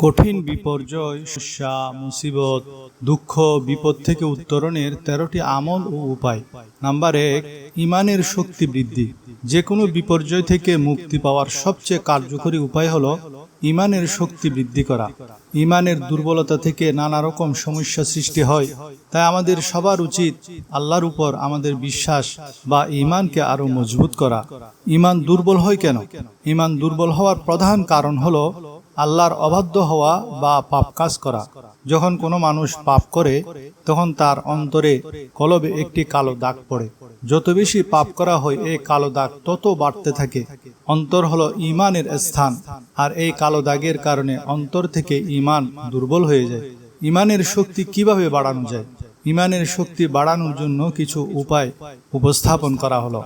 কঠিন বিপর্যয় সমস্যা মুসিবত, দুঃখ, বিপদ থেকে উত্তরণের তেরোটি আমল ও উপায়। নাম্বার এক, ইমানের শক্তি বৃদ্ধি। যে কোনো বিপর্যয় থেকে মুক্তি পাওয়ার সবচেয়ে কার্যকরী উপায় হলো ইমানের শক্তি বৃদ্ধি করা। ইমানের দুর্বলতা থেকে নানা রকম সমস্যা সৃষ্টি হয়। তাই আমাদের সবার উচিত আল্লাহর উপর আমাদের বিশ্বাস বা ইমানকে আরও মজবুত করা। ইমান দুর্বল হয় কেন? ইমান দুর্বল হওয়ার প্রধান কারণ হলো আল্লাহর অবাধ্য হওয়া বা পাপ কাজ করা। যখন কোনো মানুষ পাপ করে, তখন তার অন্তরে কলবে একটি কালো দাগ পড়ে। যত বেশি পাপ করা হয়, এই কালো দাগ তত বাড়তে থাকে। অন্তর হলো ইমানের স্থান, আর এই কালো দাগের কারণে অন্তর থেকে ইমান দুর্বল হয়ে যায়। ইমানের শক্তি কীভাবে বাড়ানো যায়? ইমানের শক্তি বাড়ানোর জন্য কিছু উপায় উপস্থাপন করা হলো।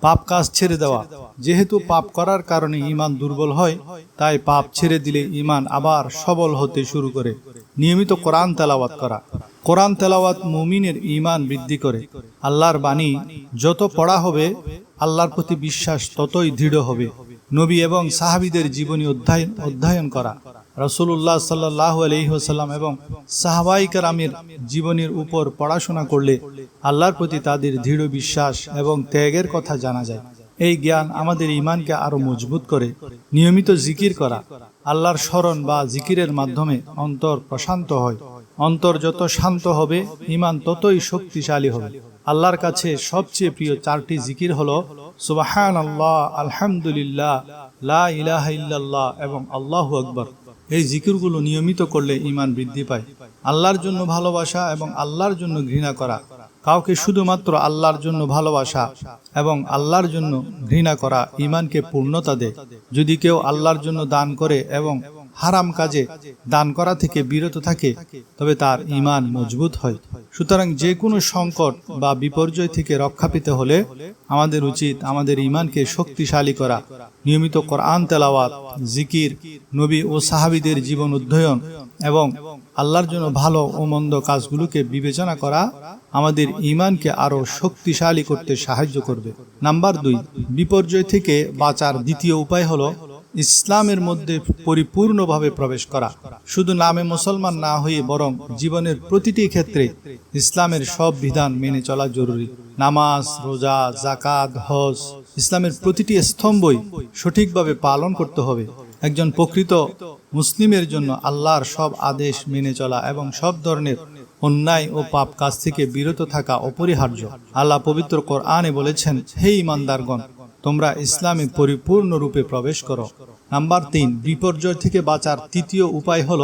পাপ কাজ ছেড়ে দেওয়া। যেহেতু পাপ করার কারণে ইমান দুর্বল হয় তাই পাপ ছেড়ে দিলে ইমান আবার সবল হতে শুরু করে। নিয়মিত কোরআন তেলাওয়াত করা। কোরআন তেলাওয়াত মুমিনের ইমান বৃদ্ধি করে। আল্লাহর বাণী যত পড়া হবে আল্লাহর প্রতি বিশ্বাস ততই দৃঢ় হবে। নবী এবং সাহাবিদের জীবনী অধ্যয়ন অধ্যয়ন করা। রসুল্লাহ সাল্লাহ আলহিহাসাল্লাম এবং সাহাবাইকার আমির জীবনের উপর পড়াশোনা করলে আল্লাহর প্রতি তাদের দৃঢ় বিশ্বাস এবং ত্যাগের কথা জানা যায়। এই জ্ঞান আমাদের ইমানকে আরও মজবুত করে, নিয়মিত জিকির করা, আল্লাহর স্মরণ বা জিকিরের মাধ্যমে অন্তর প্রশান্ত হয়। অন্তর যত শান্ত হবে ইমান ততই শক্তিশালী হবে। আল্লাহর কাছে সবচেয়ে প্রিয় চারটি জিকির হলো সুবাহান আল্লাহ আলহামদুলিল্লাহ, লা ইলাহা ইল্লাল্লাহ এবং আল্লাহু আকবর। এই জিকিরগুলো নিয়মিত করলে ইমান বৃদ্ধি পায়। আল্লাহর জন্য ভালোবাসা এবং আল্লাহর জন্য ঘৃণা করা। কাউকে শুধুমাত্র আল্লাহর জন্য ভালোবাসা এবং আল্লাহর জন্য ঘৃণা করা ইমানকে পূর্ণতা দেয়। যদি কেউ আল্লাহর জন্য দান করে এবং হারাম কাজে দান করা থেকে বিরত থাকে, তবে তার ইমান মজবুত হয়। সুতরাং যে কোনো সংকট বা বিপর্যয় থেকে রক্ষা পেতে হলে আমাদের উচিত আমাদের ইমানকে শক্তিশালী করা। নিয়মিত কোরআন তেলাওয়াত, জিকির, নবী ও সাহাবিদের জীবন অধ্যয়ন এবং আল্লাহর জন্য ভালো ও মন্দ কাজগুলোকে বিবেচনা করা আমাদের ইমানকে আরও শক্তিশালী করতে সাহায্য করবে। নাম্বার দুই, বিপর্যয় থেকে বাঁচার দ্বিতীয় উপায় হলো ইসলামের মধ্যে পরিপূর্ণভাবে প্রবেশ করা। শুধু নামে মুসলমান না হয়ে বরং জীবনের প্রতিটি ক্ষেত্রে ইসলামের সব বিধান মেনে চলা জরুরি। নামাজ, রোজা জাকাত হজ ইসলামের প্রতিটি স্তম্ভই সঠিকভাবে পালন করতে হবে। একজন প্রকৃত মুসলিমের জন্য আল্লাহর সব আদেশ মেনে চলা এবং সব ধরনের অন্যায় ও পাপ কাজ থেকে বিরত থাকা অপরিহার্য। আল্লাহ পবিত্র কোরআনে বলেছেন, হে ইমানদারগণ তোমরা ইসলামে পরিপূর্ণরূপে প্রবেশ করো। নাম্বার তিন, বিপর্যয় থেকে বাঁচার তৃতীয় উপায় হল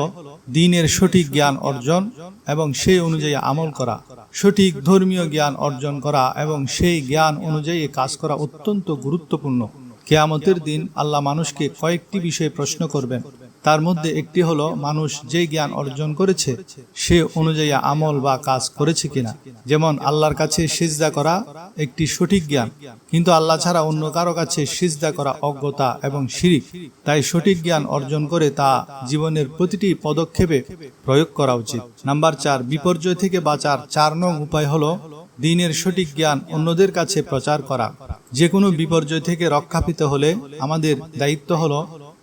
দিনের সঠিক জ্ঞান অর্জন এবং সেই অনুযায়ী আমল করা। সঠিক ধর্মীয় জ্ঞান অর্জন করা এবং সেই জ্ঞান অনুযায়ী কাজ করা অত্যন্ত গুরুত্বপূর্ণ। কেয়ামতের দিন আল্লাহ মানুষকে কয়েকটি বিষয়ে প্রশ্ন করবেন। তার মধ্যে একটি হলো, মানুষ যে জ্ঞান অর্জন করেছে, সে অনুযায়ী আমল বা কাজ করেছে কিনা। যেমন আল্লাহর কাছে সিজদা করা একটি সঠিক জ্ঞান, কিন্তু আল্লাহ ছাড়া অন্য কারও কাছে সিজদা করা অজ্ঞতা এবং শিরিক। তাই সঠিক জ্ঞান অর্জন করে তা জীবনের প্রতিটি পদক্ষেপে প্রয়োগ করা উচিত। নাম্বার চার, বিপর্যয় থেকে বাঁচার চার নং উপায় হলো, দিনের সঠিক জ্ঞান অন্যদের কাছে প্রচার করা। যে কোনো বিপর্যয় থেকে রক্ষা পেতে হলে আমাদের দায়িত্ব হলো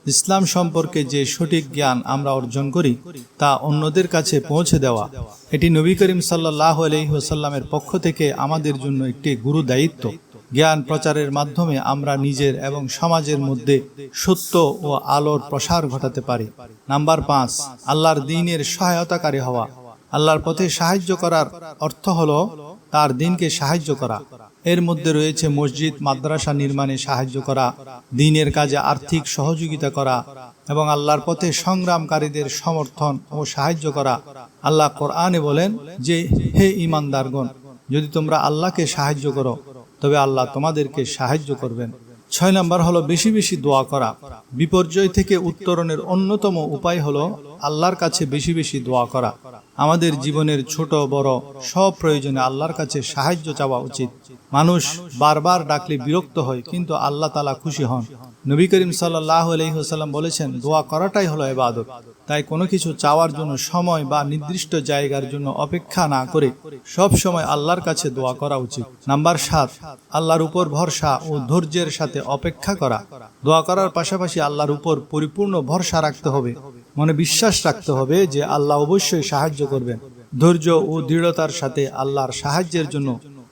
ইসলাম সম্পর্কে যে সঠিক জ্ঞান আমরা অর্জন করি, তা অন্যদের কাছে পৌঁছে দেওয়া। এটি নবী করিম সাল্লাহ আলহিহাসাল্লামের পক্ষ থেকে আমাদের জন্য একটি গুরু দায়িত্ব জ্ঞান প্রচারের মাধ্যমে আমরা নিজের এবং সমাজের মধ্যে সত্য ও আলোর প্রসার ঘটাতে পারি। নাম্বার পাঁচ, আল্লাহর দিনের সহায়তাকারী হওয়া। আল্লাহর পথে সাহায্য করার অর্থ হলো তার দিনকে সাহায্য করা। এর মধ্যে রয়েছে মসজিদ, মাদ্রাসা নির্মাণে সাহায্য করা, দিনের কাজে আর্থিক সহযোগিতা করা এবং আল্লাহর পথে সংগ্রামকারীদের সমর্থন ও সাহায্য করা। আল্লাহ কোরআনে বলেন যে, হে ইমানদারগণ যদি তোমরা আল্লাহকে সাহায্য করো, তবে আল্লাহ তোমাদেরকে সাহায্য করবেন। ছয় নম্বর হলো বেশি বেশি দোয়া করা। বিপর্যয় থেকে উত্তরণের অন্যতম উপায় হলো আল্লাহর কাছে বেশি বেশি দোয়া করা। আমাদের জীবনের ছোট, বড় সব প্রয়োজনে আল্লাহর কাছে সাহায্য চাওয়া উচিত। মানুষ বারবার ডাকলে বিরক্ত হয়, কিন্তু আল্লাহ তালা খুশি হন। নবী করিম সাল্লাহ আলহিহাল্লাম বলেছেন, দোয়া করাটাই হলো এবাদত তাই কোনো কিছু চাওয়ার জন্য সময় বা নির্দিষ্ট জায়গার জন্য অপেক্ষা না করে সব সময় আল্লাহর কাছে দোয়া করা উচিত। নাম্বার সাত, আল্লাহর উপর ভরসা ও ধৈর্যের সাথে অপেক্ষা করা। দোয়া করার পাশাপাশি আল্লাহর উপর পরিপূর্ণ ভরসা রাখতে হবে। মনে বিশ্বাস রাখতে হবে যে আল্লাহ অবশ্যই সাহায্য করবেন। ধৈর্য ও দৃঢ়তার সাথে আল্লাহর সাহায্যের জন্য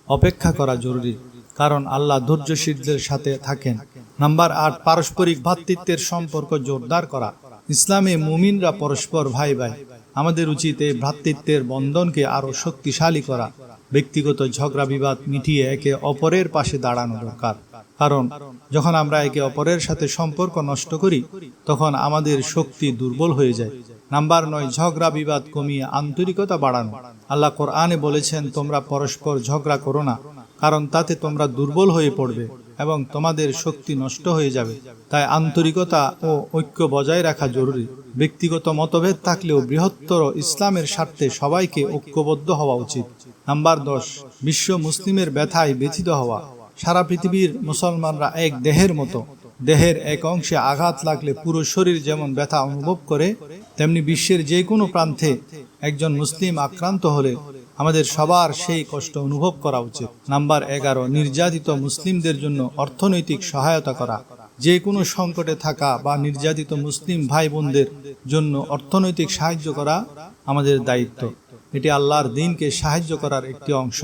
অপেক্ষা করা জরুরি, কারণ আল্লাহ ধৈর্যশীলদের সাথে থাকেন। নাম্বার আট, পারস্পরিক ভ্রাতৃত্বের সম্পর্ক জোরদার করা। ইসলামে মুমিনরা পরস্পর ভাই ভাই। আমাদের উচিত এই ভ্রাতৃত্বের বন্ধনকে আরও শক্তিশালী করা। ব্যক্তিগত ঝগড়া বিবাদ মিটিয়ে একে অপরের পাশে দাঁড়ানো দরকার। কারণ যখন আমরা একে অপরের সাথে সম্পর্ক নষ্ট করি, তখন আমাদের শক্তি দুর্বল হয়ে যায়। নাম্বার নয়, ঝগড়া বিবাদ কমিয়ে আন্তরিকতা বাড়ানো। আল্লাহ কোরআনে বলেছেন, তোমরা পরস্পর ঝগড়া করো না, কারণ তাতে তোমরা দুর্বল হয়ে পড়বে এবং তোমাদের শক্তি নষ্ট হয়ে যাবে। তাই আন্তরিকতা ও ঐক্য বজায় রাখা জরুরি। ব্যক্তিগত মতভেদ থাকলেও বৃহত্তর ইসলামের স্বার্থে সবাইকে ঐক্যবদ্ধ হওয়া উচিত। নাম্বার দশ, বিশ্ব মুসলিমের ব্যথায় ব্যথিত হওয়া। সারা পৃথিবীর মুসলমানরা এক দেহের মতো। দেহের এক অংশে আঘাত লাগলে পুরো শরীর যেমন ব্যথা অনুভব করে, তেমনি বিশ্বের যে কোনো প্রান্তে একজন মুসলিম আক্রান্ত হলে আমাদের সবার সেই কষ্ট অনুভব করা উচিত। নাম্বার এগারো, নির্যাতিত মুসলিমদের জন্য অর্থনৈতিক সহায়তা করা। যে কোনো সংকটে থাকা বা নির্যাতিত মুসলিম ভাই বোনদের জন্য অর্থনৈতিক সাহায্য করা আমাদের দায়িত্ব। এটি আল্লাহর দিনকে সাহায্য করার একটি অংশ।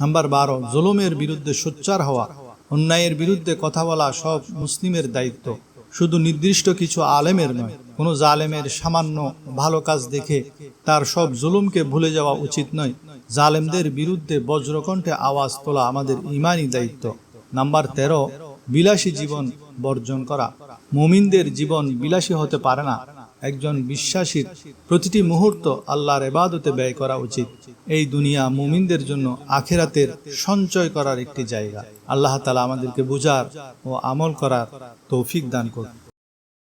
নাম্বার বারো, জুলুমের বিরুদ্ধে সোচ্চার হওয়া। অন্যায়ের বিরুদ্ধে কথা বলা সব মুসলিমের দায়িত্ব। শুধু নির্দিষ্ট কিছু আলেমের নয়, কোনো জালেমের সামান্য ভালো কাজ দেখে তার সব জুলুমকে ভুলে যাওয়া উচিত নয়। জালেমদের বিরুদ্ধে বজ্রকণ্ঠে আওয়াজ তোলা আমাদের ইমানই দায়িত্ব। নাম্বার তেরো, বিলাসী জীবন বর্জন করা। মুমিনদের জীবন বিলাসী হতে পারে না। একজন বিশ্বাসীর প্রতিটি মুহূর্ত আল্লাহর এবাদতে ব্যয় করা উচিত। এই দুনিয়া মুমিনদের জন্য আখেরাতের সঞ্চয় করার একটি জায়গা। আল্লাহ তালা আমাদেরকে বুঝার ও আমল করার তৌফিক দান করুন।